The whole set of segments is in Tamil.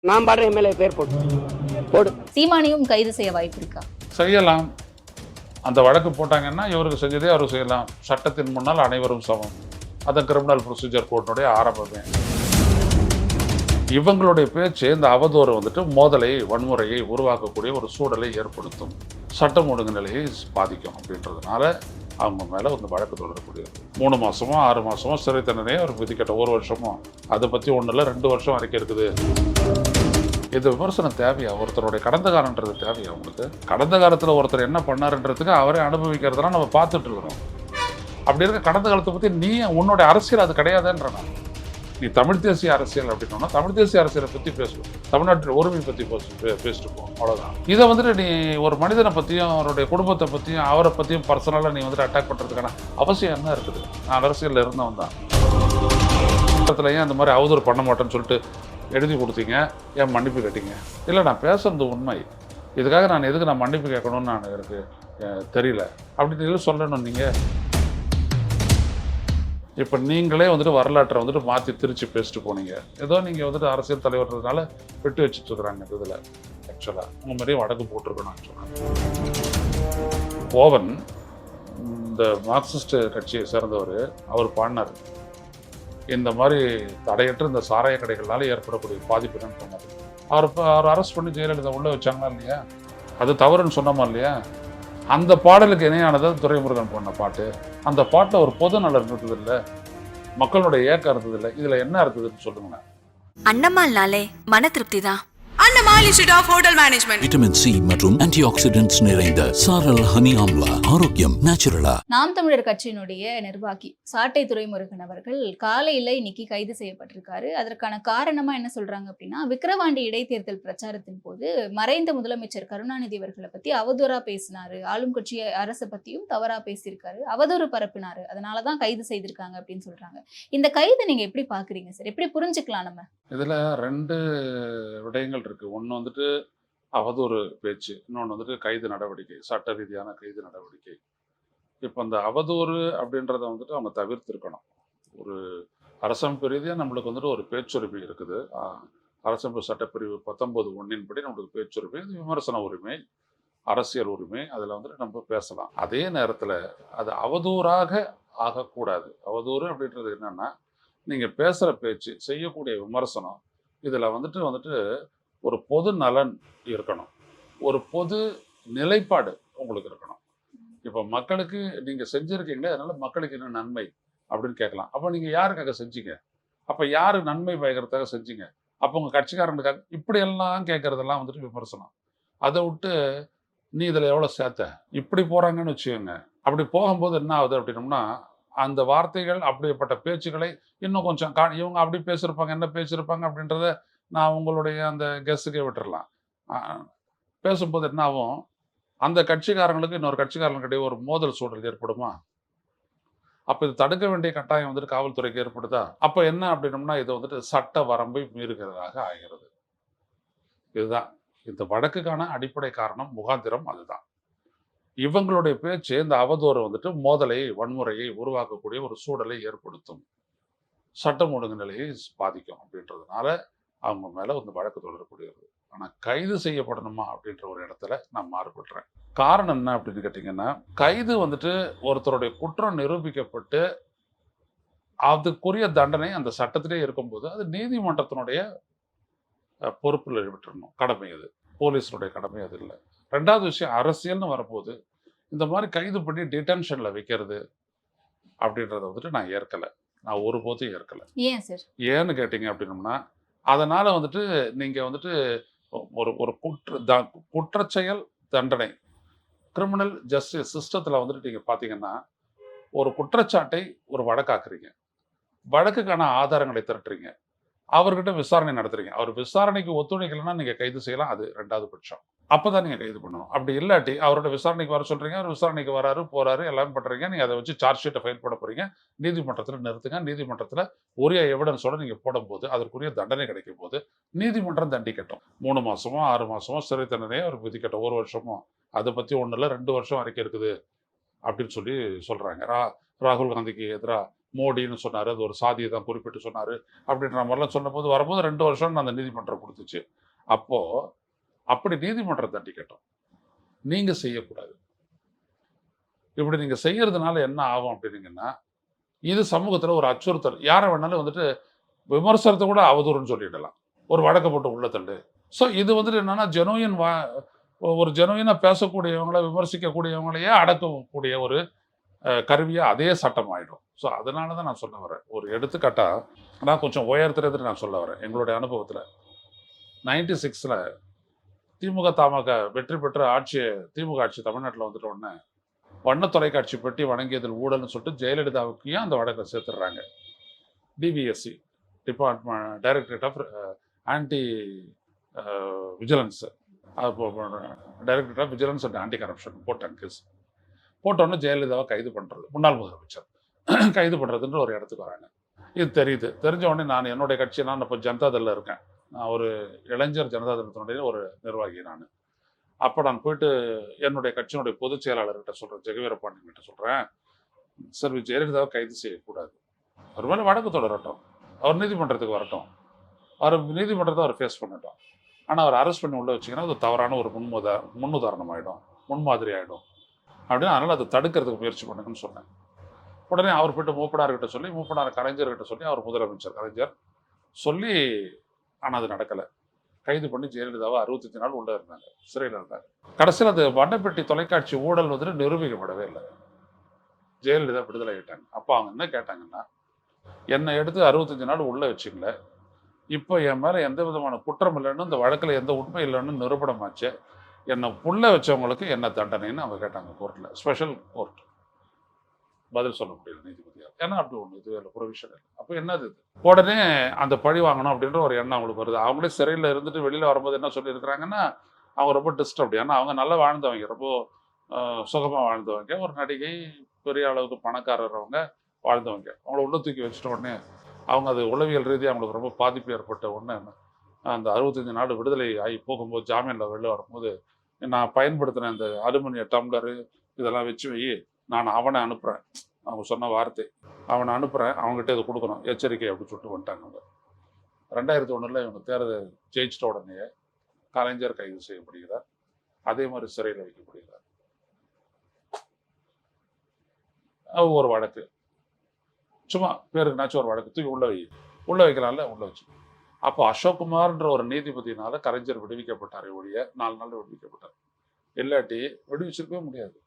நான் பாடுற எம்எல்ஏ பேர் போடு. போடு. சீமானையும் கைது செய்ய வாய்ப்பு இருக்கா? செய்யலாம். அந்த வழக்கு போட்டாங்கன்னா இவருக்கு செஞ்சதே அவர் செய்யலாம். சட்டத்தின் முன்னால் அனைவரும் சமம். அதான் கிரிமினல் ப்ரொசீஜர் கோர்ட்டினுடைய ஆரம்பமே. இவங்களுடைய பேச்சு இந்த அவதூறு வந்துட்டு மோதலை வன்முறையை உருவாக்கக்கூடிய ஒரு சூழலை ஏற்படுத்தும். சட்டம் ஒழுங்கு நிலையை பாதிக்கும் அப்படின்றதுனால அவங்க மேலே வந்து வழக்கு தொடரக்கூடியது. மூணு மாசமோ ஆறு மாசமோ சிறை தண்டனையே அவர் விதிக்கட்ட ஒரு வருஷமோ. அதை பற்றி ஒன்றும் இல்லை. ரெண்டு வருஷம் வரைக்கும் இருக்குது. இது விமர்சனம் தேவையா? ஒருத்தருடைய கடந்த காலன்றது தேவையா உங்களுக்கு? கடந்த காலத்தில் ஒருத்தர் என்ன பண்ணாருன்றதுக்கு அவரே அனுபவிக்கிறதெல்லாம் நம்ம பார்த்துட்டு இருக்கிறோம். அப்படி இருக்க கடந்த காலத்தை பற்றி நீ உன்னோட அரசியல் அது கிடையாதுன்ற நான் நீ தமிழ் தேசிய அரசியல் அப்படின்னா தமிழ் தேசிய அரசியலை பற்றி பேசுவோம். தமிழ்நாட்டில் ஒருமை பற்றி பேசு பேசிட்டு போவோம் அவ்வளோதான் இதை வந்துட்டு நீ ஒரு மனிதனை பற்றியும் அவருடைய குடும்பத்தை பற்றியும் அவரை பற்றியும் பர்சனலாக நீ வந்துட்டு அட்டாக் பண்ணுறதுக்கான அவசியம் என்ன இருக்குது? நான் அரசியலில் இருந்தவன் தான். இடத்துல ஏன் அந்த மாதிரி அவதூறு பண்ண மாட்டேன்னு சொல்லிட்டு எழுதி கொடுத்தீங்க. ஏன் மன்னிப்பு கேட்டீங்க? இல்லை நான் பேசுறது உண்மை. இதுக்காக நான் எதுக்கு நான் மன்னிப்பு கேட்கணும்னு நான் எனக்கு தெரியல. அப்படின்னு சொல்லணும் நீங்கள் இப்போ நீங்களே வந்துட்டு வரலாற்றை வந்துட்டு மாற்றி திருச்சி பேசிட்டு போனீங்க. ஏதோ நீங்கள் வந்துட்டு அரசியல் தலைவர்ன்றதுனால விட்டு வச்சுட்டு இருக்கிறாங்க இந்த இதில். ஆக்சுவலாக உங்க மாதிரியே வடக்கு போட்டிருக்கணும் ஆக்சுவலாக கோவன் இந்த மார்க்சிஸ்ட் கட்சியை சேர்ந்தவர் அவர் பாடினார். இந்த மாதிரி தடையற்ற இந்த சாராய கடைகளால் ஏற்படக்கூடிய பாதிப்பு என்னன்னு சொன்னார். அவர் அவர் அரெஸ்ட் பண்ணி ஜெயலலிதா உள்ளே வச்சாங்களா இல்லையா? அது தவறுன்னு சொன்னோமா இல்லையா? அந்த பாடலுக்கு இணையானது துரைமுருகன் பண்ண பாட்டு. அந்த பாட்டில் ஒரு பொது நலன் இருந்தது இல்லை மக்களுடைய ஏக்கம் இருந்தது இல்லை இதில் என்ன இருந்ததுன்னு சொல்லுங்களேன். அன்னம்மாள்னாலே மன திருப்தி தான். Annamal institute of hotel management vitamin C மற்றும் ஆன்டி ஆக்சிடென்ட்ஸ் நிறைந்த சாரல் ஹனி ஆம்லா ஆரோக்கியம் நேச்சுரலா நாம் தமிழர் கட்சியினுடைய நிர்வாகி சாட்டை துரைமுருகன் அவர்கள் காலையில இன்னைக்கு கைது செய்யப்பட்டிருக்காரு. அதற்கான காரணமா என்ன சொல்றாங்க அப்படின்னா விக்கிரவாண்டி இடைத்தேர்தல் பிரச்சாரத்தின் போது மறைந்த முதலமைச்சர் கருணாநிதி அவர்களை பத்தி அவதூறா பேசினாரு. ஆளும் கட்சி அரசை பத்தியும் தவறா பேசியிருக்காரு. அவதூறு பரப்பினாரு. அதனாலதான் கைது செய்திருக்காங்க அப்படின்னு சொல்றாங்க. இந்த கைதை நீங்க எப்படி பாக்குறீங்க சார் எப்படி புரிஞ்சுக்கலாம் நம்ம? இதில் ரெண்டு விடயங்கள் இருக்குது ஒன்று வந்துட்டு அவதூறு பேச்சு இன்னொன்று வந்துட்டு கைது நடவடிக்கை சட்ட ரீதியான கைது நடவடிக்கை. இப்போ அந்த அவதூறு அப்படின்றத வந்துட்டு அவங்க தவிர்த்திருக்கணும். ஒரு அரசமைப்பு ரீதியாக நம்மளுக்கு வந்துட்டு ஒரு பேச்சுரிமை இருக்குது. அரசமைப்பு சட்டப்பிரிவு பத்தொன்பது ஒன்றின்படி நம்மளுக்கு பேச்சுரிமை இது விமர்சன உரிமை அரசியல் உரிமை அதில் வந்துட்டு நம்ம பேசலாம். அதே நேரத்தில் அது அவதூறாக ஆகக்கூடாது. அவதூறு அப்படின்றது என்னன்னா நீங்கள் பேசுகிற பேச்சு செய்யக்கூடிய விமர்சனம் இதில் வந்துட்டு வந்துட்டு ஒரு பொது நலன் இருக்கணும். ஒரு பொது நிலைப்பாடு உங்களுக்கு இருக்கணும். இப்போ மக்களுக்கு நீங்கள் செஞ்சுருக்கீங்களே அதனால மக்களுக்கு என்ன நன்மை அப்படின்னு கேட்கலாம். அப்போ நீங்கள் யாருக்காக செஞ்சீங்க? அப்போ யாரு நன்மை பயக்கிறதுக்காக செஞ்சீங்க? அப்போ உங்கள் கட்சிக்காரங்களுக்காக? இப்படியெல்லாம் கேட்குறதெல்லாம் வந்துட்டு விமர்சனம். அதை விட்டு நீ இதில் எவ்வளோ சேர்த்த? இப்படி போகிறாங்கன்னு வச்சுக்கோங்க. அப்படி போகும்போது என்ன ஆகுது அப்படின்னோம்னா அந்த வார்த்தைகள் அப்படிப்பட்ட பேச்சுக்களை இன்னும் கொஞ்சம் கா இவங்க அப்படி பேசியிருப்பாங்க என்ன பேசியிருப்பாங்க அப்படின்றத நான் உங்களுடைய அந்த கெஸ்ஸுக்கே விட்டுறலாம். பேசும்போது என்ன ஆகும்? அந்த கட்சிக்காரங்களுக்கு இன்னொரு கட்சிக்காரங்களுக்கிடையே ஒரு மோதல் சூழல் ஏற்படுமா? அப்போ இது தடுக்க வேண்டிய கட்டாயம் வந்துட்டு காவல்துறைக்கு ஏற்படுதா? அப்போ என்ன அப்படின்னம்னா இது வந்துட்டு சட்ட வரம்பை மீறுகிறதாக ஆகிறது. இதுதான். இந்த வழக்குக்கான அடிப்படை காரணம் முகாந்திரம் அதுதான். இவங்களுடைய பேச்சு இந்த அவதூறு வந்துட்டு மோதலை வன்முறையை உருவாக்கக்கூடிய ஒரு சூழலை ஏற்படுத்தும். சட்டம் ஒழுங்கு நிலையை பாதிக்கும் அப்படின்றதுனால அவங்க மேல வந்து வழக்கு தொடரக்கூடியது ஆனா கைது செய்யப்படணுமா அப்படின்ற ஒரு இடத்துல நான் மாறுபடுறேன். காரணம் என்ன அப்படின்னு கேட்டிங்கன்னா கைது வந்துட்டு ஒருத்தருடைய குற்றம் நிரூபிக்கப்பட்டு அதுக்குரிய தண்டனை அந்த சட்டத்திலே இருக்கும்போது அது நீதிமன்றத்தினுடைய பொறுப்புல விட்டுறணும் கடமை அது. போலீஸினுடைய கடமை அது இல்லை. ரெண்டாவது விஷயம் அரசியல்னு வரும்போது இந்த மாதிரி கைது பண்ணி டிடென்ஷனில் வைக்கிறது அப்படின்றத வந்துட்டு நான் ஏற்கலை. நான் ஒருபோதும் ஏற்கலை. ஏன் சார்? ஏன்னு கேட்டிங்க அப்படின்னம்னா அதனால் வந்துட்டு நீங்கள் வந்துட்டு ஒரு ஒரு குற்ற த குற்றச்செயல் தண்டனை கிரிமினல் ஜஸ்டிஸ் சிஸ்டத்தில் வந்துட்டு நீங்கள் பார்த்தீங்கன்னா ஒரு குற்றச்சாட்டை ஒரு வழக்காக்குறீங்க. வழக்குக்கான ஆதாரங்களை திரட்டுறீங்க. அவர்கிட்ட விசாரணை நடத்துறீங்க அவர் விசாரணைக்கு ஒத்துழைக்கலைன்னா நீங்கள் கைது செய்யலாம். அது ரெண்டாவது பட்சம். அப்பதான் நீங்க நீங்கள் கைது பண்ணணும். அப்படி இல்லாட்டி அவரோட விசாரணைக்கு வர சொல்கிறீங்க அவர் விசாரணைக்கு வராரு போறாரு எல்லாம் பண்ணுறீங்க நீங்கள் அதை வச்சு சார்ஜ் ஷீட்டை ஃபைல் பண்ண போறீங்க. நீதிமன்றத்தில் நிறுத்துங்க. நீதிமன்றத்தில் உரிய எவிடன்ஸோட நீங்கள் போடும்போது அதற்குரிய தண்டனை கிடைக்கும் போது நீதிமன்றம் தண்டிக்கட்டும். மூணு மாசமோ ஆறு மாசமோ சிறை தண்டனையோ அவர் விதிக்கட்டும் ஒரு வருஷமோ. அதை பற்றி ஒன்றும் இல்லை ரெண்டு வருஷம் வரைக்கும் இருக்குது. அப்படின்னு சொல்லி சொல்கிறாங்க ரா ராகுல் காந்திக்கு எதிராக மோடின்னு சொன்னார். அது ஒரு சாதியை தான் குறிப்பிட்டு சொன்னார் அப்படின்ற மாதிரிலாம் சொன்னபோது வரும்போது ரெண்டு வருஷம் அந்த நீதிமன்றம் கொடுத்துச்சு. அப்போது அப்படி நீதிமன்றம் தட்டி கேட்டோம். நீங்கள் செய்யக்கூடாது. இப்படி நீங்கள் செய்கிறதுனால என்ன ஆகும் அப்படின்னீங்கன்னா இது சமூகத்தில் ஒரு அச்சுறுத்தல். யாரை வேணாலும் வந்துட்டு விமர்சனத்தை கூட அவதூறுன்னு சொல்லிடலாம். ஒரு வழக்கை போட்டு உள்ள தள்ளு. ஸோ இது வந்துட்டு என்னென்னா ஜெனுவின் வா ஒரு ஜெனுவினாக பேசக்கூடியவங்கள விமர்சிக்கக்கூடியவங்களையே அடக்கக்கூடிய ஒரு கருவியாக அதே சட்டம் ஆயிடும். ஸோ அதனால தான் நான் சொல்ல வரேன். ஒரு எடுத்துக்காட்டாக நான் கொஞ்சம் உயர்த்துறது நான் சொல்ல வரேன் எங்களுடைய அனுபவத்தில். நைன்டி சிக்ஸில் திமுக தமாக வெற்றி பெற்ற ஆட்சி திமுக ஆட்சி தமிழ்நாட்டில் வந்துட்ட உடனே வண்ண தொலைக்காட்சி பெட்டி வணங்கியதில் ஊழல்னு சொல்லிட்டு ஜெயலலிதாவுக்கையும் அந்த வழக்கை சேர்த்துடுறாங்க DPSC department directorate of anti vigilance directorate of vigilance and anti corruption போட்டாங்க கேஸ் போட்டோன்னே ஜெயலலிதாவை கைது பண்ணுறது முன்னாள் முதலமைச்சர். கைது பண்ணுறதுன்ற ஒரு இடத்துக்கு வராங்க. இது தெரியுது. தெரிஞ்ச உடனே நான் என்னுடைய கட்சி நான் இப்போ ஜனதாதளில் இருக்கேன். நான் ஒரு இளைஞர் ஜனதாதளத்தினுடைய ஒரு நிர்வாகி நான். அப்போ நான் போயிட்டு என்னுடைய கட்சியினுடைய பொதுச் செயலாளர்கிட்ட சொல்கிறேன் ஜெகவீரபாண்டியன் கிட்ட சொல்கிறேன் சார் ஜெயலலிதாவை கைது செய்யக்கூடாது. அவர் மேலே வழக்கு தொடரட்டும். அவர் நீதிமன்றத்துக்கு வரட்டும். அவர் நீதிமன்றத்தை அவர் ஃபேஸ் பண்ணட்டும். ஆனால் அவர் அரெஸ்ட் பண்ணி உள்ளே வச்சிங்கன்னா அது தவறான ஒரு முன்முத முன்னுதாரணம் ஆகிடும் முன்மாதிரி ஆகிடும் அப்படின்னு அதனால் அதை தடுக்கிறதுக்கு முயற்சி பண்ணுங்கன்னு சொன்னேன். உடனே அவர் போய்ட்டு மூப்பனார்கிட்ட சொல்லி மூப்பனார் கலைஞர்கிட்ட சொல்லி அவர் முதலமைச்சர் கலைஞர் சொல்லி ஆனால் அது நடக்கலை. கைது பண்ணி ஜெயலலிதாவை அறுபத்தஞ்சு நாள் உள்ளே இருந்தாங்க சிறையில் இருந்தாங்க கடைசியில் அது வண்ணப்பெட்டி தொலைக்காட்சி ஊழல் வந்துட்டு நிரூபிக்கப்படவே இல்லை. ஜெயலலிதா விடுதலை ஆகிட்டாங்க அப்போ அவங்க என்ன கேட்டாங்கன்னா என்னை எடுத்து அறுபத்தஞ்சு நாள் உள்ளே வச்சுங்கள இப்போ என் மேலே எந்த விதமான குற்றம் இல்லைன்னு இந்த வழக்கில் எந்த உண்மை இல்லைன்னு நிரூபணமாச்சு. என்னை புள்ள வச்சவங்களுக்கு என்ன தண்டனைன்னு அவங்க கேட்டாங்க கோர்ட்டில் ஸ்பெஷல் கோர்ட் பதில் சொல்ல முடியல நீதிபதியால். ஏன்னா அப்படி ஒன்று இது இல்லை ப்ரொவிஷன் இல்லை. அப்போ என்னது இது? உடனே அந்த பழி வாங்கணும் அப்படின்ற ஒரு எண்ணம் அவங்களுக்கு வருது. அவங்களே சிறையில் இருந்துட்டு வெளியில் வரும்போது என்ன சொல்லியிருக்கிறாங்கன்னா அவங்க ரொம்ப டிஸ்டர்ப் ஏன்னா அவங்க நல்லா வாழ்ந்தவங்க ரொம்ப சுகமாக வாழ்ந்தவங்க. ஒரு நடிகை பெரிய அளவுக்கு பணக்காரர் அவங்க வாழ்ந்தவங்க. அவங்கள உள்ள தூக்கி வச்சுட்ட உடனே அவங்க அது உளவியல் ரீதியாக அவங்களுக்கு ரொம்ப பாதிப்பு ஏற்பட்ட உடனே அந்த அறுபத்தஞ்சு நாடு விடுதலை ஆகி போகும்போது ஜாமீனில் வெளில வரும்போது நான் பயன்படுத்தின அந்த அலுமினிய டம்ளரு இதெல்லாம் வச்சு வை நான் அவனை அனுப்புகிறேன் அவங்க சொன்ன வார்த்தை. அவனை அனுப்புகிறேன் அவங்ககிட்ட இதை கொடுக்கணும். எச்சரிக்கை அப்படின்னு சொல்லிட்டு வந்துட்டாங்க அவங்க. ரெண்டாயிரத்தி ஒன்றில் இவங்க தேர்தல் ஜெயிச்சிட்ட உடனே கலைஞர் கைது செய்யப்படுகிறார். அதே மாதிரி சிறையில் வைக்கப்படுகிறார். ஒரு வழக்கு. சும்மா பேருக்குனாச்சும் ஒரு வழக்கு. தூக்கி உள்ளே வை. உள்ளே வைக்கலாம்ல? உள்ளே வச்சு. அப்போ அசோக்குமார்ன்ற ஒரு நீதிபதினால கலைஞர் விடுவிக்கப்பட்டார் ஒழிய நாலு நாள் விடுவிக்கப்பட்டார். இல்லாட்டி விடுவிச்சிருக்கவே முடியாது.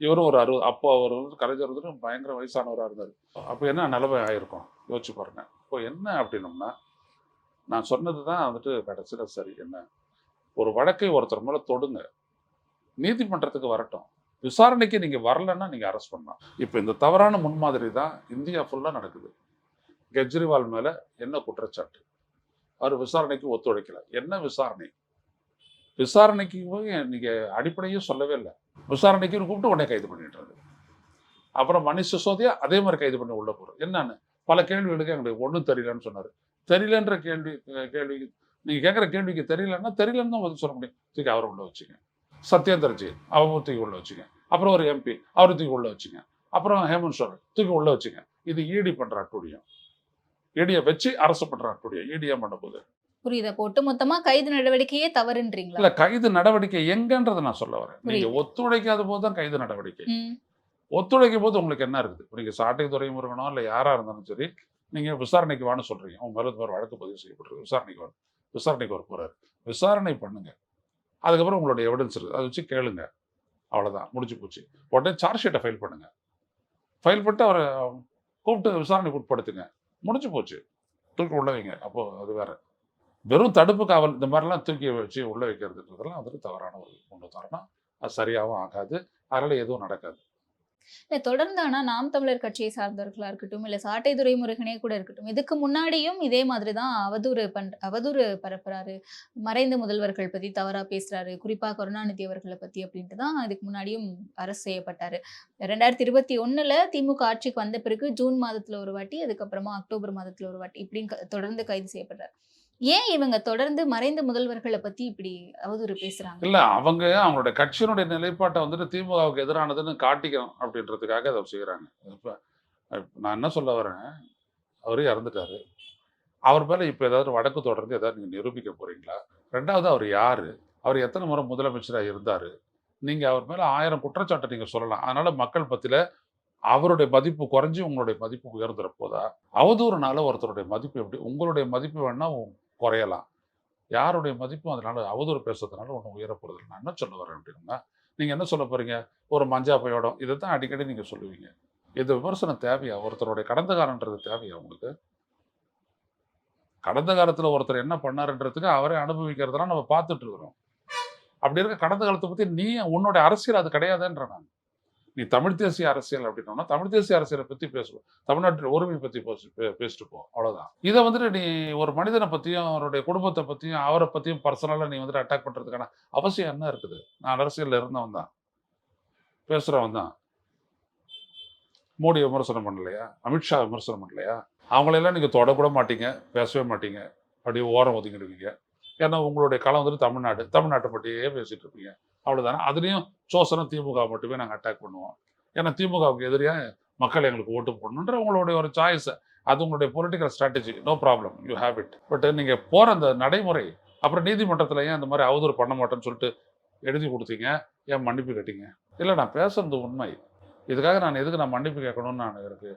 இவரும் ஒரு அறுபது அப்போ அவர் வந்து கலைஞர் வந்து பயங்கர வயசானவராக இருந்தார். அப்போ என்ன நிலவை ஆயிருக்கும்? யோசிச்சு பாருங்க. இப்போ என்ன அப்படின்னோம்னா நான் சொன்னது தான் வந்துட்டு கடைசியில் சரி என்ன? ஒரு வழக்கை ஒருத்தர் மேலே தொடுங்க. நீதிமன்றத்துக்கு வரட்டும். விசாரணைக்கு நீங்கள் வரலன்னா நீங்கள் அரெஸ்ட் பண்ணலாம். இப்போ இந்த தவறான முன்மாதிரி தான் இந்தியா ஃபுல்லாக நடக்குது. கெஜ்ரிவால் மேலே என்ன குற்றச்சாட்டு? அவர் விசாரணைக்கு ஒத்துழைக்கல. என்ன விசாரணை? விசாரணைக்கு போய் நீங்கள் அடிப்படையும் சொல்லவே இல்லை. விசாரணைக்கு கூப்பிட்டு உடனே கைது பண்ணிடுறாரு அப்புறம் மணிஷ் சிசோதியா அதே மாதிரி கைது பண்ணி உள்ளே போகிறோம் என்னன்னு? பல கேள்விகளுக்கு எங்களுக்கு ஒன்றும் தெரியலன்னு சொன்னார். தெரியலன்ற கேள்வி கேள்வி நீங்கள் கேட்குற கேள்விக்கு தெரியலன்னா தெரியலன்னு தான் பதில் சொல்ல முடியும். தூக்கி அவரை உள்ளே வச்சுங்க. சத்யேந்திரஜி ஜெயின் அவங்க தூக்கி உள்ளே வச்சுங்க. அப்புறம் ஒரு எம்பி அவரை தூக்கி உள்ளே வச்சுங்க. அப்புறம் ஹேமந்த் சோரன் தூக்கி உள்ளே வச்சுங்க. இது ஈடி பண்ணுற அட்டுடியம் ஈடியை வச்சு அரசு பண்ணுற அட்டுடியம் ஈடியா பண்ண போது புரியுதா? போட்டு மொத்தமா கைது நடவடிக்கையே தவறுன்றீங்களா? இல்ல கைது நடவடிக்கை எங்கன்றதை நான் சொல்ல வரேன். நீங்க ஒத்துழைக்காத போது தான் கைது நடவடிக்கை. ஒத்துழைக்கும் போது உங்களுக்கு என்ன இருக்குது? நீங்க சாட்டை துறையும் இருக்கணும் இல்ல யாரா இருந்தாலும் சரி நீங்க விசாரணைக்கு வான்னு சொல்றீங்க. உங்க மேல வழக்கு பதிவு செய்யப்பட்டிருக்கு. விசாரணைக்கு வர விசாரணைக்கு வர போறாரு. விசாரணை பண்ணுங்க. அதுக்கப்புறம் உங்களோட எவிடன்ஸ் இருக்குது அதை வச்சு கேளுங்க. அவ்வளவுதான். முடிஞ்சு போச்சு. உடனே சார்ஜ் ஷீட்டை ஃபைல் பண்ணுங்க. ஃபைல் பண்ணிட்டு அவரை கூப்பிட்டு விசாரணைக்கு உட்படுத்துங்க. முடிஞ்சு போச்சு. தூக்கி உள்ள வைங்க. அப்போ அது வேற. வெறும் தடுப்பு காவல் இந்த மாதிரிலாம் தூக்கி வச்சு உள்ள வைக்கிறதுன்றதெல்லாம் வந்துட்டு தவறான ஒரு முன்னுதாரணம். அது சரியாகவும் ஆகாது. அதனால எதுவும் நடக்காது. இல்லை தொடர்ந்து ஆனா நாம் தமிழர் கட்சியை சார்ந்தவர்களா இருக்கட்டும் இல்ல சாட்டை துரைமுருகனே கூட இருக்கட்டும் இதுக்கு முன்னாடியும் இதே மாதிரி தான் அவதூறு பண் அவதூறு பரப்புறாரு. மறைந்த முதல்வர்கள் பற்றி தவறா பேசுறாரு. குறிப்பா கருணாநிதி அவர்களை பத்தி அப்படின்ட்டு தான் இதுக்கு முன்னாடியும் அரசு செய்யப்பட்டாரு. ரெண்டாயிரத்தி இருபத்தி ஒண்ணுல திமுக ஆட்சிக்கு வந்த பிறகு ஜூன் மாதத்துல ஒரு வாட்டி அதுக்கப்புறமா அக்டோபர் மாதத்துல ஒரு வாட்டி இப்படின்னு க- தொடர்ந்து கைது செய்யப்பட்டார் ஏன் இவங்க தொடர்ந்து மறைந்த முதல்வர்களை பத்தி இப்படி அவதூறு பேசுறாங்க? இல்ல அவங்க அவங்களோட கட்சியினுடைய நிலைப்பாட்டை வந்துட்டு திமுகவுக்கு எதிரானதுன்னு காட்டிக்கணும் அப்படின்றதுக்காக அதை செய்கிறாங்க இப்போ நான் என்ன சொல்ல வரேன்? அவரே இறந்துட்டாரு. அவர் மேலே இப்போ ஏதாவது வடக்கு தொடர்ந்து ஏதாவது நீங்கள் நிரூபிக்க போறீங்களா? ரெண்டாவது அவர் யார்? அவர் எத்தனை முறை முதலமைச்சராக இருந்தார்? நீங்கள் அவர் மேலே ஆயிரம் குற்றச்சாட்டை நீங்கள் சொல்லலாம். அதனால் மக்கள் பற்றியில் அவருடைய மதிப்பு குறைஞ்சி உங்களுடைய மதிப்பு உயர்ந்துற போதா? அவதூறுனால ஒருத்தருடைய மதிப்பு எப்படி? உங்களுடைய மதிப்பு வேணா குறையலாம். யாருடைய மதிப்பும் அதனால அவதூறு பேசுறதுனால ஒன்றும் உயர நான் என்ன சொல்ல வரேன் அப்படின்னா நீங்கள் என்ன சொல்ல போகிறீங்க ஒரு மஞ்சா பையோடம் இதை தான் அடிக்கடி நீங்கள் சொல்லுவீங்க. இது விமர்சனம் தேவையா? ஒருத்தருடைய கடந்த காலன்றது தேவையா உங்களுக்கு? கடந்த காலத்தில் ஒருத்தர் என்ன பண்ணாருன்றதுக்கு அவரே அனுபவிக்கிறதெல்லாம் நம்ம பார்த்துட்டு இருக்கிறோம். அப்படி இருக்க கடந்த காலத்தை பற்றி நீ உன்னோட அரசியல் அது கிடையாதுன்ற நான். நீ தமிழ் தேசிய அரசியல் அப்படின்னா தமிழ் தேசிய அரசியலை பற்றி பேசுவோம். தமிழ்நாட்டில் ஒருமை பற்றி பேசிட்டு போ அவ்வளோதான் இதை வந்துட்டு நீ ஒரு மனிதனை பற்றியும் அவருடைய குடும்பத்தை பற்றியும் அவரை பற்றியும் பர்சனலாக நீ வந்துட்டு அட்டாக் பண்ணுறதுக்கான அவசியம் என்ன இருக்குது? நான் அரசியலில் இருந்தவன் தான். பேசுகிறவன் தான். மோடி விமர்சனம் பண்ணலையா? அமித்ஷா விமர்சனம் பண்ணலையா? அவங்களெல்லாம் நீங்கள் தொடக்கூட மாட்டீங்க பேசவே மாட்டீங்க. அப்படியே ஓரம் ஒதுங்கிடுவீங்க ஏன்னா உங்களுடைய களம் வந்துட்டு தமிழ்நாடு. தமிழ்நாட்டை பற்றியே பேசிட்டு இருப்பீங்க. அவ்வளோதானே அதுலேயும் சோசனம் திமுக மட்டுமே நாங்கள் அட்டாக் பண்ணுவோம். ஏன்னா திமுகவுக்கு எதிரியாக மக்கள் எங்களுக்கு ஓட்டு போடணுன்ற உங்களுடைய ஒரு சாய்ஸ் அது உங்களுடைய political strategy no problem you have it but நீங்கள் போகிற அந்த நடைமுறை அப்புறம் நீதிமன்றத்தில் ஏன் இந்த மாதிரி அவதூறு பண்ண மாட்டேன்னு சொல்லிட்டு எழுதி கொடுத்தீங்க? ஏன் மன்னிப்பு கேட்டீங்க? இல்லை நான் பேசுறது உண்மை. இதுக்காக நான் எதுக்கு நான் மன்னிப்பு கேட்கணும்னு நான் எனக்கு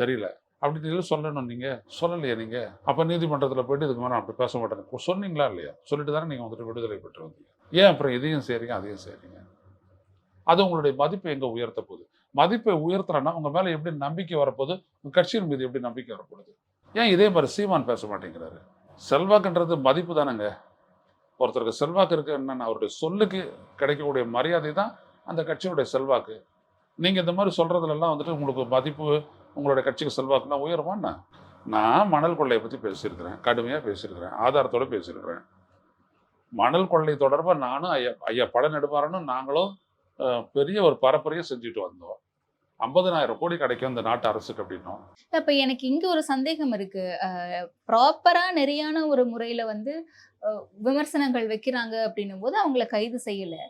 தெரியல. அப்படின்னு சொல்லி சொல்லணும் நீங்கள் சொல்லலையே நீங்கள் அப்போ நீதிமன்றத்தில் போயிட்டு இதுக்கு மேலே நான் அப்படி பேச மாட்டேன் சொன்னீங்களா இல்லையா? சொல்லிட்டு தானே நீங்கள் வந்துட்டு விடுதலை பெற்று வந்தீங்க ஏன் அப்புறம் இதையும் செய்கிறீங்க அதையும் செய்கிறீங்க அது உங்களுடைய மதிப்பை எங்கே உயர்த்த போகுது? மதிப்பை உயர்த்துறேன்னா உங்கள் மேலே எப்படி நம்பிக்கை வரப்போகுது? உங்கள் கட்சியின் மீது எப்படி நம்பிக்கை வரப்போகுது? ஏன் இதே மாதிரி சீமான் பேச மாட்டேங்கிறாரு? செல்வாக்குன்றது மதிப்பு தானேங்க. ஒருத்தருக்கு செல்வாக்கு இருக்கு என்னன்னா அவருடைய சொல்லுக்கு கிடைக்கக்கூடிய மரியாதை தான் அந்த கட்சியுடைய செல்வாக்கு. நீங்கள் இந்த மாதிரி சொல்கிறதுலலாம் வந்துட்டு உங்களுக்கு மதிப்பு உங்களுடைய கட்சிக்கு செல்வாக்குன்னா உயருமாண்ணா நான் மணல் கொள்ளையை பற்றி பேசியிருக்கிறேன். கடுமையாக பேசியிருக்கிறேன். ஆதாரத்தோடு பேசியிருக்கிறேன். மணல் கொள்ளை தொடர்பாக நானும் ஐயா ஐயா பட நெடுமாறனும் நாங்களும் பெரிய ஒரு பரப்புரையை செஞ்சுட்டு வந்தோம். ஐம்பதனாயிரம் கோடி கிடைக்கும் இந்த நாட்டு அரசுக்கு அப்படின்னோம். இப்போ எனக்கு இங்கே ஒரு சந்தேகம் இருக்கு. ப்ராப்பராக நெறியான ஒரு முறையில் வந்து விமர்சனங்கள் வைக்கிறாங்க அப்படின்னும் போது அவங்கள கைது செய்யலை.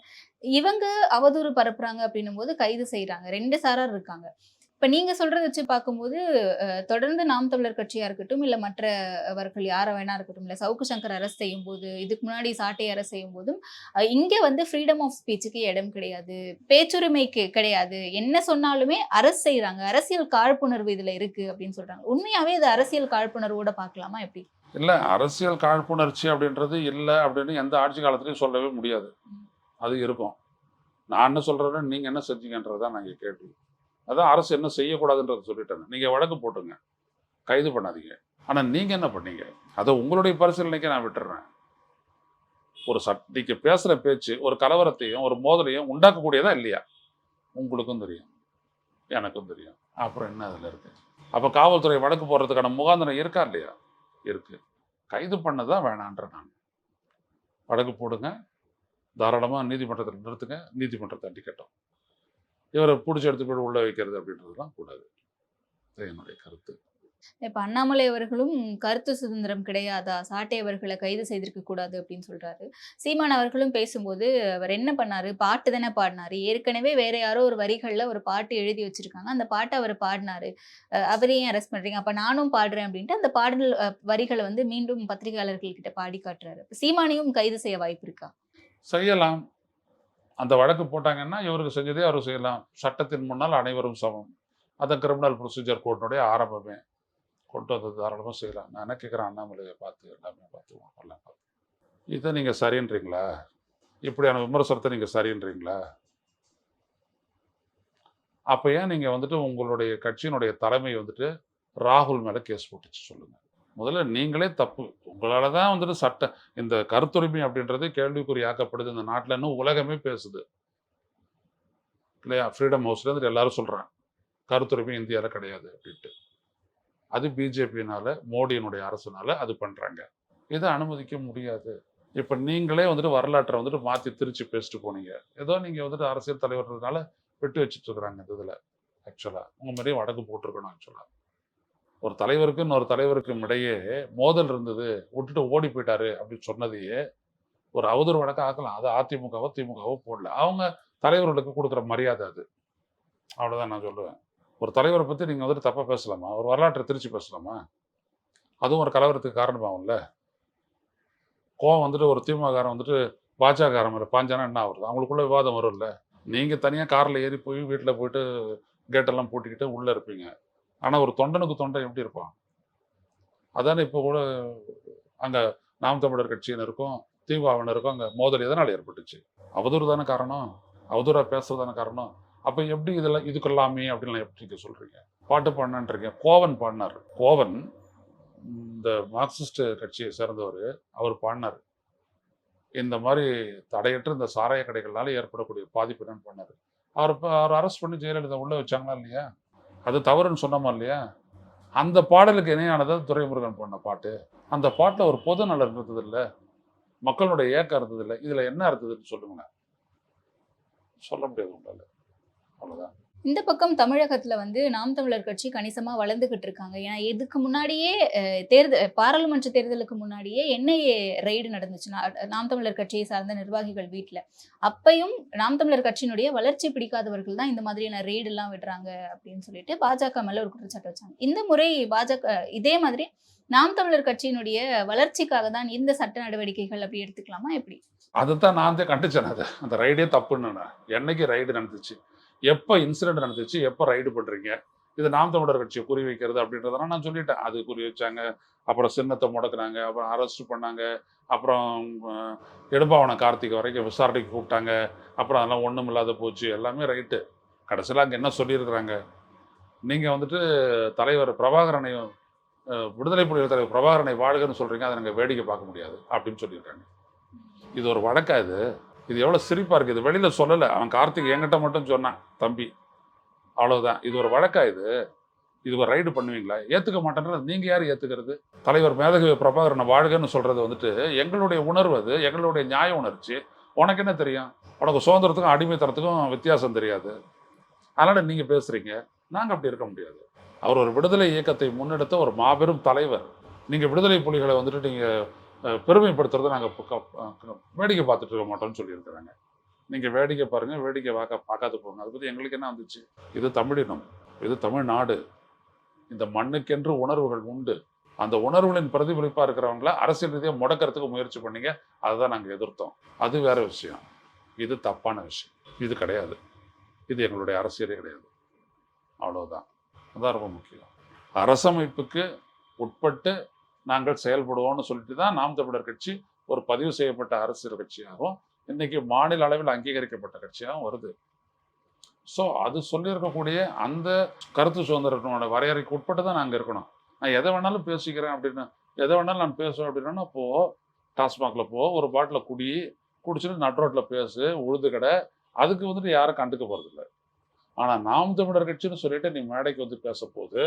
இவங்க அவதூறு பரப்புறாங்க அப்படின்னும் போது கைது செய்கிறாங்க ரெண்டு சாரார் இருக்காங்க. இப்ப நீங்க சொல்றத வச்சு பார்க்கும்போது தொடர்ந்து நாம் தமிழர் கட்சியா இருக்கட்டும் இல்ல மற்றவர்கள் யார வேணா இருக்கட்டும் இல்ல சவுக்கு சங்கர் அரசு செய்யும் போது இதுக்கு முன்னாடி சாட்டை அரசு செய்யும் போதும் இங்க வந்து ஃப்ரீடம் ஆஃப் ஸ்பீச்சுக்கு இடம் கிடையாது. பேச்சுரிமைக்கு கிடையாது. என்ன சொன்னாலுமே அரசு செய்றாங்க. அரசியல் காழ்ப்புணர்வு இதுல இருக்கு அப்படின்னு சொல்றாங்க. உண்மையாவே இது அரசியல் காழ்ப்புணர்வோட பார்க்கலாமா எப்படி? இல்லை அரசியல் காழ்ப்புணர்ச்சி அப்படின்றது இல்லை அப்படின்னு எந்த ஆட்சி காலத்துலையும் சொல்லவே முடியாது. அது இருக்கும். நான் என்ன சொல்கிறேன்னு நீங்கள் என்ன செஞ்சீங்கன்றது தான் நாங்கள் கேள்வி. அதான் அரசு என்ன செய்யக்கூடாதுன்றத சொல்லிட்டேன் நீங்கள் வழக்கு போட்டுங்க கைது பண்ணாதீங்க. ஆனால் நீங்கள் என்ன பண்ணீங்க? அதை உங்களுடைய பரிசீலனைக்கு நான் விட்டுறேன். ஒரு சட் நீங்கள் பேசுகிற பேச்சு ஒரு கலவரத்தையும் ஒரு மோதலையும் உண்டாக்கக்கூடியதா இல்லையா? உங்களுக்கும் தெரியும். எனக்கும் தெரியும். அப்புறம் என்ன அதில் இருக்குது அப்போ காவல்துறை வழக்கு போடுறதுக்கான முகாந்திரம் இருக்கா இல்லையா? இருக்குது கைது பண்ணதான் வேணான்ற நான். வழக்கு போடுங்க. தாராளமாக நீதிமன்றத்தில் நிறுத்துங்க. நீதிமன்றத்தை அடிக்கட்டும் இவரை பிடிச்சி எடுத்து போய் உள்ள வைக்கிறது அப்படின்றதுலாம் கூடாது. என்னுடைய கருத்து. இப்ப அண்ணாமலை அவர்களும் கருத்து சுதந்திரம் கிடையாதா? சாட்டை அவர்களை கைது செய்திருக்க கூடாது அப்படின்னு சொல்றாரு. சீமான் அவர்களும் பேசும்போது அவர் என்ன பண்ணாரு? பாட்டு தானே பாடினாரு. ஏற்கனவே வேற யாரோ ஒரு வரிகள்ல ஒரு பாட்டு எழுதி வச்சிருக்காங்க. அந்த பாட்டை அவர் பாடினாரு. அவரையும் அரெஸ்ட் பண்றீங்க. அப்ப நானும் பாடுறேன் அப்படின்ட்டு அந்த பாடல் வரிகளை வந்து மீண்டும் பத்திரிகையாளர்கள் கிட்ட பாடி காட்டுறாரு. சீமானையும் கைது செய்ய வாய்ப்பு இருக்கா? செய்யலாம். அந்த வழக்கு போட்டாங்கன்னா இவருக்கு செஞ்சதே அவர் செய்யலாம். சட்டத்தின் முன்னால் அனைவரும் சமம். அதான் கிரிமினல் ப்ரொசீஜர் கோர்ட்டினுடைய ஆரம்பமே. கொண்டு வந்தது தாராளமாக செய்யலாம். நான் என்ன கேட்குறேன் அண்ணாமலையை பார்த்து எல்லாமே பார்த்து எல்லாம் பார்த்து. இதை நீங்கள் சரின்றீங்களா? இப்படியான விமர்சனத்தை நீங்கள் சரின்றீங்களா? அப்போ ஏன் நீங்கள் வந்துட்டு உங்களுடைய கட்சியினுடைய தலைமை வந்துட்டு ராகுல் மேலே கேஸ் போட்டுச்சு சொல்லுங்கள் முதல்ல நீங்களே தப்பு. உங்களால தான் வந்துட்டு சட்ட இந்த கருத்துரிமை அப்படின்றது கேள்விக்குறியாக்கப்படுது இந்த நாட்டில் இன்னும் உலகமே பேசுது. இல்லையா? ஃப்ரீடம் ஹவுஸ்ல இருந்து எல்லாரும் சொல்கிறாங்க கருத்துரிமை இந்தியாவில் கிடையாது அப்படின்ட்டு. அது பிஜேபியினால மோடியினுடைய அரசுனால அது பண்ணுறாங்க இதை அனுமதிக்க முடியாது. இப்போ நீங்களே வந்துட்டு வரலாற்றை வந்துட்டு மாற்றி திருச்சி பேசிட்டு போனீங்க. ஏதோ நீங்கள் வந்துட்டு அரசியல் தலைவர்னால விட்டு வச்சுட்டு இருக்கிறாங்க இந்த இதில் ஆக்சுவலாக உங்க மாதிரியே வடக்கு போட்டிருக்கணும் ஆக்சுவலாக ஒரு தலைவருக்கும் இன்னொரு தலைவருக்கும் இடையே மோதல் இருந்தது. விட்டுட்டு ஓடி போயிட்டாரு அப்படின்னு சொன்னதையே ஒரு அவதூறு வழக்க ஆக்கலாம். அது அதிமுகவோ திமுகவோ போடல. அவங்க தலைவர்களுக்கு கொடுக்குற மரியாதை அது. அவ்வளோதான் நான் சொல்லுவேன். ஒரு தலைவரை பற்றி நீங்கள் வந்துட்டு தப்பாக பேசலாமா? ஒரு வரலாற்றை திருச்சி பேசலாமா? அதுவும் ஒரு கலவரத்துக்கு காரணமாகும்ல. கோவம் வந்துட்டு ஒரு திமுககாரன் வந்துட்டு பாஜககாரன் மேலே பாஞ்சானா என்ன வருது அவங்களுக்குள்ள விவாதம் வரும்ல. நீங்கள் தனியாக காரில் ஏறி போய் வீட்டில் போயிட்டு கேட்டெல்லாம் பூட்டிக்கிட்டு உள்ளே இருப்பீங்க. ஆனால் ஒரு தொண்டனுக்கு தொண்டன் எப்படி இருப்பான் அதானே இப்போ கூட அங்கே நாம் தமிழர் கட்சியினருக்கும் திமுகவினருக்கும் அங்கே மோதல் எதனால் ஏற்பட்டுச்சு? அவதூறு தானே காரணம்? அவதூறாக பேசுறது தானே காரணம்? அப்போ எப்படி இதெல்லாம் இதுக்கெல்லாமே அப்படின்லாம் எப்படி சொல்கிறீங்க பாட்டு பாடினான்றீங்க கோவன் பாடினார். கோவன் இந்த மார்க்சிஸ்ட் கட்சியை சேர்ந்தவர் அவர் பாடினார். இந்த மாதிரி தடையற்ற இந்த சாராய கடைகளால் ஏற்படக்கூடிய பாதிப்பு என்னன்னு பண்ணார் அவர் இப்போ அவர் அரெஸ்ட் பண்ணி ஜெயலலிதா உள்ளே வச்சாங்களா இல்லையா? அது தவறுன்னு சொன்னோமா இல்லையா? அந்த பாடலுக்கு இணையானது துரைமுருகன் பண்ண பாட்டு. அந்த பாட்டில் ஒரு பொது நலன் இருந்தது இல்லை. மக்களுடைய ஏக்கம் இருந்தது இல்லை. இதில் என்ன இருந்ததுன்னு சொல்லுங்க சொல்ல முடியாது உங்களால். அவ்வளோதான் இந்த பக்கம் தமிழகத்துல வந்து நாம் தமிழர் கட்சி கணிசமா வளர்ந்துகிட்டு இருக்காங்க. ஏன்னா இதுக்கு முன்னாடியே தேர்தல் பாராளுமன்ற தேர்தலுக்கு முன்னாடியே என்ஐஏ ரைடு நடந்துச்சு நாம் தமிழர் கட்சியை சார்ந்த நிர்வாகிகள் வீட்டில் அப்பையும் நாம் தமிழர் கட்சியினுடைய வளர்ச்சி பிடிக்காதவர்கள் தான் இந்த மாதிரியான ரெய்டு எல்லாம் விடுறாங்க அப்படின்னு சொல்லிட்டு பாஜக மேல ஒரு குற்றச்சாட்டு வச்சாங்க. இந்த முறை பாஜக இதே மாதிரி நாம் தமிழர் கட்சியினுடைய வளர்ச்சிக்காக தான் இந்த சட்ட நடவடிக்கைகள் அப்படி எடுத்துக்கலாமா எப்படி? அதுதான் நான் தான் கண்டிச்சேன் அந்த ரைடே தப்புன்னு என்னைக்கு ரைடு நடந்துச்சு? எப்போ இன்சிடென்ட் நடந்துச்சு எப்போ ரைடு பண்ணுறீங்க இது நாம் தமிழர் கட்சியை குறி வைக்கிறது அப்படின்றதெல்லாம் நான் சொல்லிட்டேன். அது குறி வச்சாங்க. அப்புறம் சின்னத்தை முடக்குனாங்க. அப்புறம் அரெஸ்ட் பண்ணாங்க. அப்புறம் அஹ், கார்த்திக் வரைக்கும் விசாரணைக்கு கூப்பிட்டாங்க. அப்புறம் அதெல்லாம் ஒன்றும் இல்லாத போச்சு. எல்லாமே ரைட்டு கடைசியில் அங்கே என்ன சொல்லியிருக்கிறாங்க? நீங்கள் வந்துட்டு தலைவர் பிரபாகரனை விடுதலை புலிகள் தலைவர் பிரபாகரனை வாழ்கன்னு சொல்கிறீங்க அதை நாங்கள் வேடிக்கை பார்க்க முடியாது. அப்படின்னு சொல்லியிருக்காங்க. இது ஒரு வழக்கா இது? இது எவ்வளோ சிரிப்பாக இருக்குது இது வெளியில் சொல்லலை. அவன் கார்த்திக் என்கிட்ட மட்டும் சொன்னான் தம்பி அவ்வளோதான் இது ஒரு வழக்கா இது? இது ஒரு ரைடு பண்ணுவீங்களா? ஏற்றுக்க மாட்டேன்னு நீங்கள் யார் ஏற்றுக்கிறது தலைவர் மேதகவி பிரபாகரனை வாழ்கன்னு சொல்கிறது வந்துட்டு எங்களுடைய உணர்வு அது. எங்களுடைய நியாய உணர்ச்சி. உனக்கு என்ன தெரியும்? உனக்கு சுதந்திரத்துக்கும் அடிமைத்தனத்துக்கும் வித்தியாசம் தெரியாது. அதனால் நீங்கள் பேசுகிறீங்க நாங்கள் அப்படி இருக்க முடியாது. அவர் ஒரு விடுதலை இயக்கத்தை முன்னெடுத்த ஒரு மாபெரும் தலைவர். நீங்கள் விடுதலை புலிகளை வந்துட்டு நீங்கள் பெருமைப்படுத்துறதை நாங்கள் வேடிக்கை பார்த்துட்டு இருக்க மாட்டோம்னு சொல்லியிருக்கிறாங்க. நீங்கள் வேடிக்கை பாருங்கள் வேடிக்கை பார்க்க பார்க்காது போங்க. அதை பற்றி எங்களுக்கு என்ன வந்துச்சு? இது தமிழினம் இது தமிழ்நாடு. இந்த மண்ணுக்கென்று உணர்வுகள் உண்டு. அந்த உணர்வுகளின் பிரதிபலிப்பாக இருக்கிறவங்கள அரசியல் ரீதியாக முடக்கிறதுக்கு முயற்சி பண்ணீங்க. அதுதான் நாங்கள் எதிர்த்தோம். அது வேற விஷயம். இது தப்பான விஷயம். இது கிடையாது. இது எங்களுடைய அரசியலே கிடையாது. அவ்வளோதான் அதான் ரொம்ப முக்கியம். அரசமைப்புக்கு உட்பட்டு நாங்கள் செயல்படுவோம்னு சொல்லிட்டு தான் நாம் தமிழர் கட்சி ஒரு பதிவு செய்யப்பட்ட அரசியல் கட்சியாகவும் இன்னைக்கு மாநில அளவில் அங்கீகரிக்கப்பட்ட கட்சியாகவும் வருது. ஸோ அது சொல்லியிருக்கக்கூடிய அந்த கருத்து சுதந்திரத்தினோட வரையறைக்கு உட்பட்டு தான் நாங்கள் இருக்கணும். நான் எதை வேணாலும் பேசிக்கிறேன் அப்படின்னு எதை வேணாலும் நான் பேசுவேன் அப்படின்னா போ டாஸ்மாகில் போ ஒரு பாட்டில் குடி குடிச்சிட்டு நட் ரோட்டில் பேசு உழுது கடை அதுக்கு வந்துட்டு யாரும் கண்டுக்க போகிறதில்ல ஆனால் நாம் தமிழர் கட்சின்னு சொல்லிட்டு நீ மேடைக்கு வந்து பேசும்போது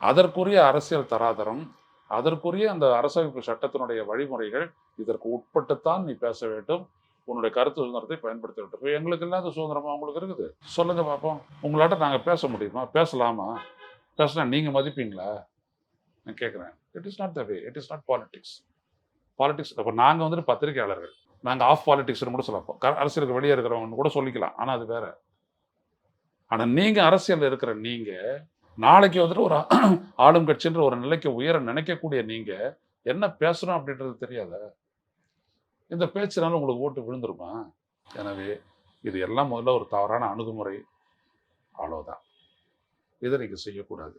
அதற்குரிய அரசியல் தராதரம் அதற்குரிய அந்த அரசமைப்பு சட்டத்தினுடைய வழிமுறைகள் இதற்கு உட்பட்டுத்தான் நீ பேச வேண்டும். உன்னுடைய கருத்து சுதந்திரத்தை பயன்படுத்த வேண்டும். இப்போ எங்களுக்கு இல்லாத சுதந்திரமா உங்களுக்கு இருக்குது? சொல்லுங்க பார்ப்போம் உங்களாட்ட நாங்கள் பேச முடியுமா? பேசலாமா? பேசினா நீங்கள் மதிப்பீங்களா? நான் கேட்குறேன் it is not the way it is not politics politics அப்போ நாங்கள் வந்துட்டு பத்திரிகையாளர்கள். நாங்கள் ஆஃப் பாலிடிக்ஸ்னு கூட சொல்லலாம். க- அரசியலுக்கு வெளியே இருக்கிறவங்க கூட சொல்லிக்கலாம். ஆனால் அது வேற. ஆனால் நீங்கள் அரசியலில் இருக்கிற நீங்கள் நாளைக்கு வந்துட்டு ஒரு ஆளும் கட்சின்ற ஒரு நிலைக்கு உயர நினைக்கக்கூடிய நீங்கள் என்ன பேசுகிறோம் அப்படின்றது தெரியாத? இந்த பேச்சுனால உங்களுக்கு ஓட்டு விழுந்துருமா? எனவே இது எல்லாம் முதல்ல ஒரு தவறான அணுகுமுறை. அவ்வளோதான் இதை நீங்கள் செய்யக்கூடாது.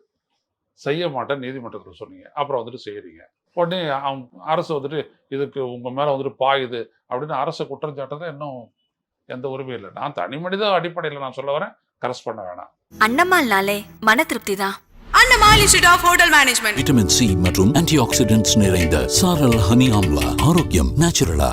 செய்ய மாட்டேன் நீதிமன்றத்தில் சொன்னீங்க. அப்புறம் வந்துட்டு செய்கிறீங்க உடனே அவன் அரசு வந்துட்டு இதுக்கு உங்கள் மேலே வந்துட்டு பாயுது அப்படின்னு அரசு குற்றம் சாட்டுறது இன்னும் எந்த உரிமையும் இல்லை. நான் தனி மனித அடிப்படையில் நான் சொல்ல வரேன். கரெஸ்ட் பண்ண வேணாம். அண்ணம்மாள்னாலே மன திருப்தி தான் Hotel Management. விட்டமின் சி மற்றும் ஆன்டி ஆக்சிடென்ட்ஸ் நிறைந்த சாரல் ஹனி ஆம்லா. ஆரோக்கியம் நேச்சுரலா